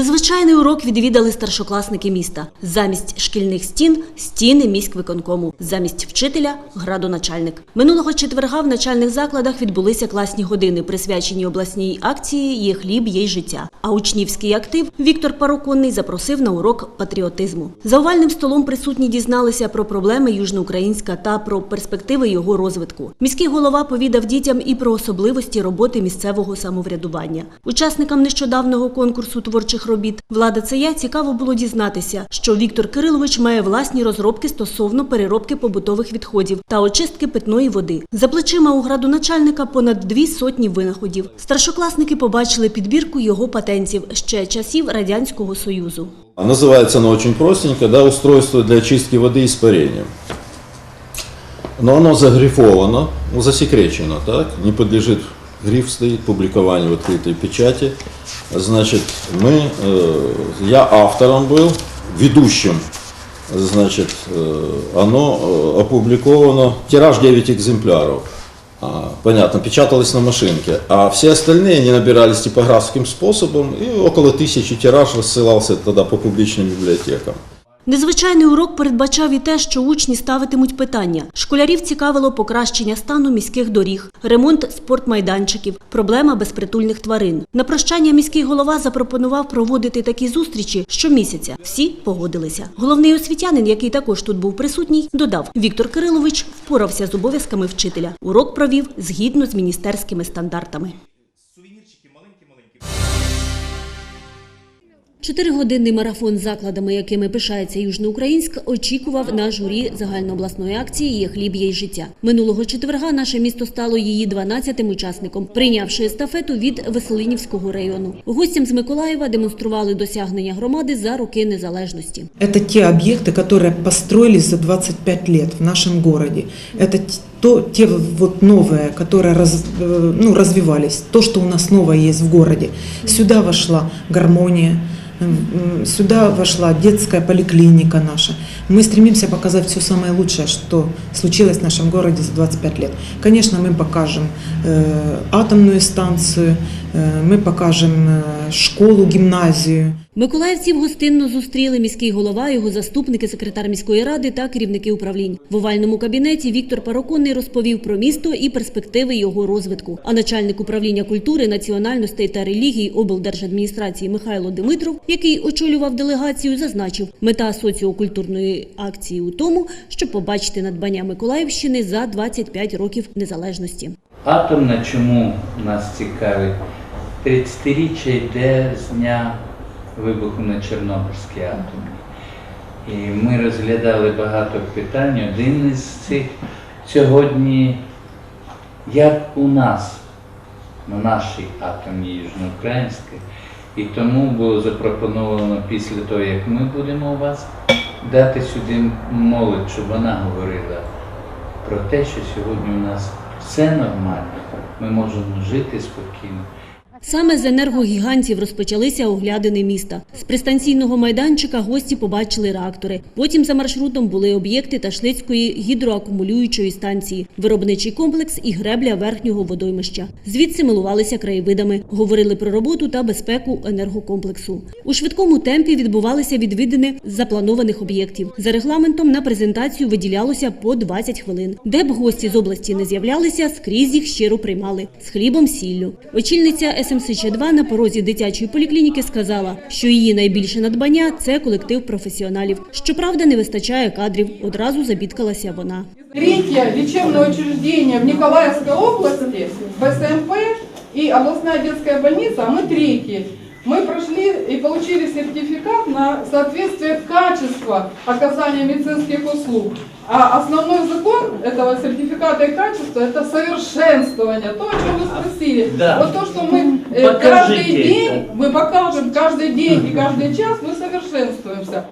Незвичайний урок відвідали старшокласники міста. Замість шкільних стін стіни міськвиконкому, замість вчителя градоначальник. Минулого четверга в начальних закладах відбулися класні години, присвячені обласній акції Є хліб, є життя. А учнівський актив Віктор Пароконний запросив на урок патріотизму. За овальним столом присутні дізналися про проблеми Южноукраїнська та про перспективи його розвитку. Міський голова повідав дітям і про особливості роботи місцевого самоврядування. Учасникам нещодавнього конкурсу творчих робіт Влада це я цікаво було дізнатися, що Віктор Кирилович має власні розробки стосовно переробки побутових відходів та очистки питної води. За плечима у градоначальника понад дві сотні винаходів. Старшокласники побачили підбірку його патентів ще часів радянського союзу. А Называется оно очень простенько, да, устройство для очистки воды испарением. Но оно загрифовано, ну, засекречено, так, не подлежит, гриф стоит, публикованию в открытой печати. Значит, мы, э, я автором был, ведущим, значит, э, оно э, опубликовано, тираж 9 экземпляров. А, Понятно, печаталось на машинке, а все остальные они набирались типографским способом, и около тысячи тираж рассылался тогда по публичным библиотекам. Незвичайний урок передбачав і те, що учні ставитимуть питання. Школярів цікавило покращення стану міських доріг, ремонт спортмайданчиків, проблема безпритульних тварин. На прощання міський голова запропонував проводити такі зустрічі щомісяця. Всі погодилися. Головний освітянин, який також тут був присутній, додав: Віктор Кирилович впорався з обов'язками вчителя. Урок провів згідно з міністерськими стандартами. Чотиригодинний марафон з закладами, якими пишається Южноукраїнськ, очікував на журі загальнообласної акції «Є хліб, є й життя». Минулого четверга наше місто стало її 12-тим учасником, прийнявши естафету від Веселинівського району. Гостям з Миколаєва демонстрували досягнення громади за роки незалежності. Это те объекты, которые построились за 25 лет в нашем городе. Это т- то, те вот новые, которые раз- э, ну, развивались, то, что у нас новое есть в городе. Сюда вошла гармония, м, м, сюда вошла детская поликлиника наша. Мы стремимся показать все самое лучшее, что случилось в нашем городе за 25 лет. Конечно, мы покажем э, атомную станцию, э, мы покажем э, школу, гимназию. Миколаївців гостинно зустріли міський голова, його заступники, секретар міської ради та керівники управлінь. В овальному кабінеті Віктор Пароконний розповів про місто і перспективи його розвитку. А начальник управління культури, національностей та релігій облдержадміністрації Михайло Димитров, який очолював делегацію, зазначив, мета соціокультурної акції у тому, щоб побачити надбання Миколаївщини за 25 років незалежності. Атомна чому нас цікавить? 30-річчя йде з дня вибуху на Чорнобильській атомі. І ми розглядали багато питань. Один із цих сьогодні, як у нас, на нашій атомній Южноукраїнській. І тому було запропоновано після того, як ми будемо у вас, дати сюди молодь, щоб вона говорила про те, що сьогодні у нас все нормально, ми можемо жити спокійно. Саме з енергогігантів розпочалися оглядини міста. З пристанційного майданчика гості побачили реактори. Потім за маршрутом були об'єкти Ташлицької гідроакумулюючої станції, виробничий комплекс і гребля верхнього водоймища. Звідси милувалися краєвидами, говорили про роботу та безпеку енергокомплексу. У швидкому темпі відбувалися відвідини запланованих об'єктів. За регламентом на презентацію виділялося по 20 хвилин. Де б гості з області не з'являлися, скрізь їх щиро приймали з хлібом сіллю. Очільниця СМСЧ-2 на порозі дитячої поліклініки сказала, що її найбільше надбання це колектив професіоналів. Щоправда, не вистачає кадрів. Одразу забідкалася вона. Третье лечебное учреждение в Николаевской области, БСМП и областная детская больница, а мы третьи. Мы прошли и получили сертификат на соответствие качества оказания медицинских услуг. А основной закон этого сертификата и качества – это совершенствование. То, о чем вы спросили. Да. Вот то, что мы э, Покажите каждый день, это. мы покажем каждый день и каждый час, мы совершенствуемся.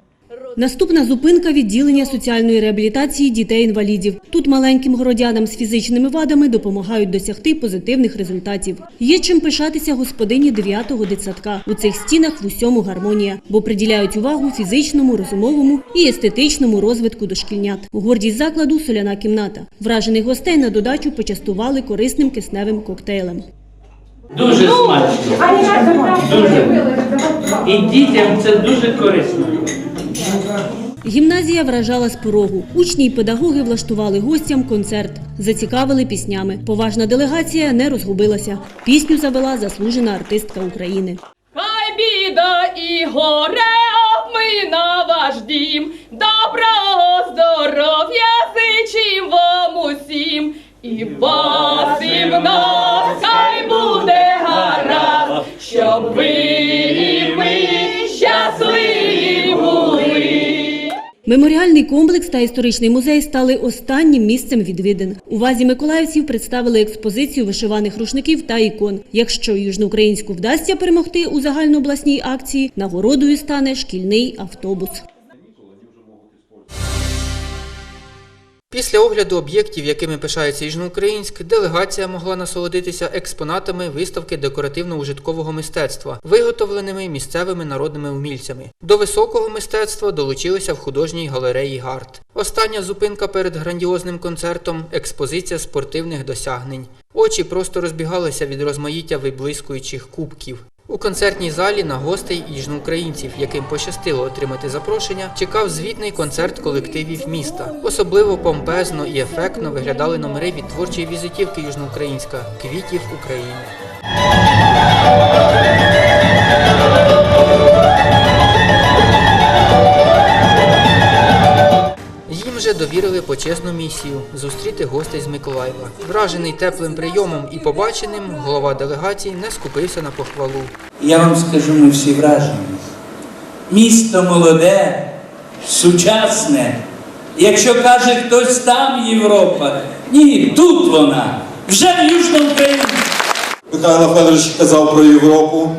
Наступна зупинка відділення соціальної реабілітації дітей-інвалідів. Тут маленьким городянам з фізичними вадами допомагають досягти позитивних результатів. Є чим пишатися господині 9-го дитсадка. У цих стінах в усьому гармонія, бо приділяють увагу фізичному, розумовому і естетичному розвитку дошкільнят. Гордість закладу соляна кімната. Вражених гостей на додачу почастували корисним кисневим коктейлем. Дуже смачно. Дуже. І дітям це дуже корисно. Гімназія вражала з порогу. Учні й педагоги влаштували гостям концерт, зацікавили піснями. Поважна делегація не розгубилася. Пісню завела заслужена артистка України. Хай біда і горе обмина ваш дім, доброго здоров'я зичим вам усім, і вас Меморіальний комплекс та історичний музей стали останнім місцем відвідин. У вазі миколаївців представили експозицію вишиваних рушників та ікон. Якщо южноукраїнську вдасться перемогти у загальнообласній акції, нагородою стане шкільний автобус. Після огляду об'єктів, якими пишається Южноукраїнськ, делегація могла насолодитися експонатами виставки декоративно-ужиткового мистецтва, виготовленими місцевими народними умільцями. До високого мистецтва долучилися в художній галереї Гарт. Остання зупинка перед грандіозним концертом експозиція спортивних досягнень. Очі просто розбігалися від розмаїття виблискуючих кубків. У концертній залі на гостей южноукраїнців, яким пощастило отримати запрошення, чекав звітний концерт колективів міста. Особливо помпезно і ефектно виглядали номери від творчої візитівки Южноукраїнська квітів України. Їм довірили почесну місію зустріти гостей з Миколаєва. Вражений теплим прийомом і побаченим, голова делегації не скупився на похвалу. Я вам скажу, ми всі вражені. Місто молоде, сучасне. Якщо каже хтось там Європа, ні, тут вона, вже в Южному Україні. Михайло Федорович казав про Європу,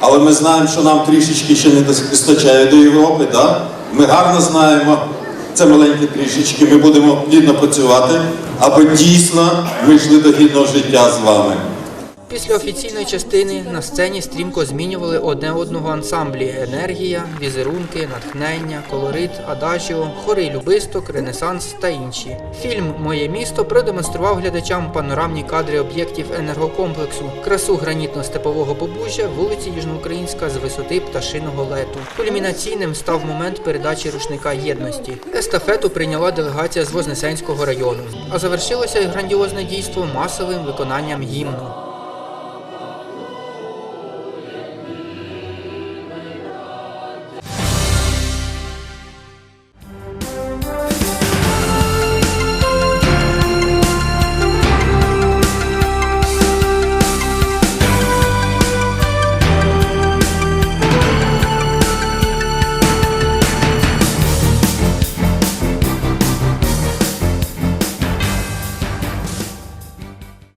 але ми знаємо, що нам трішечки ще не вистачає до Європи. Да? Ми гарно знаємо це маленькі трішечки. Ми будемо плідно працювати, аби дійсно ми йшли до гідного життя з вами. Після офіційної частини на сцені стрімко змінювали одне одного ансамблі: енергія, візерунки, натхнення, колорит, адажіо, хори любисток, ренесанс та інші. Фільм Моє місто продемонстрував глядачам панорамні кадри об'єктів енергокомплексу, красу гранітно-степового побужжя, вулиці Южноукраїнська з висоти пташиного лету. Кульмінаційним став момент передачі рушника єдності. Естафету прийняла делегація з Вознесенського району. А завершилося грандіозне дійство масовим виконанням гімну.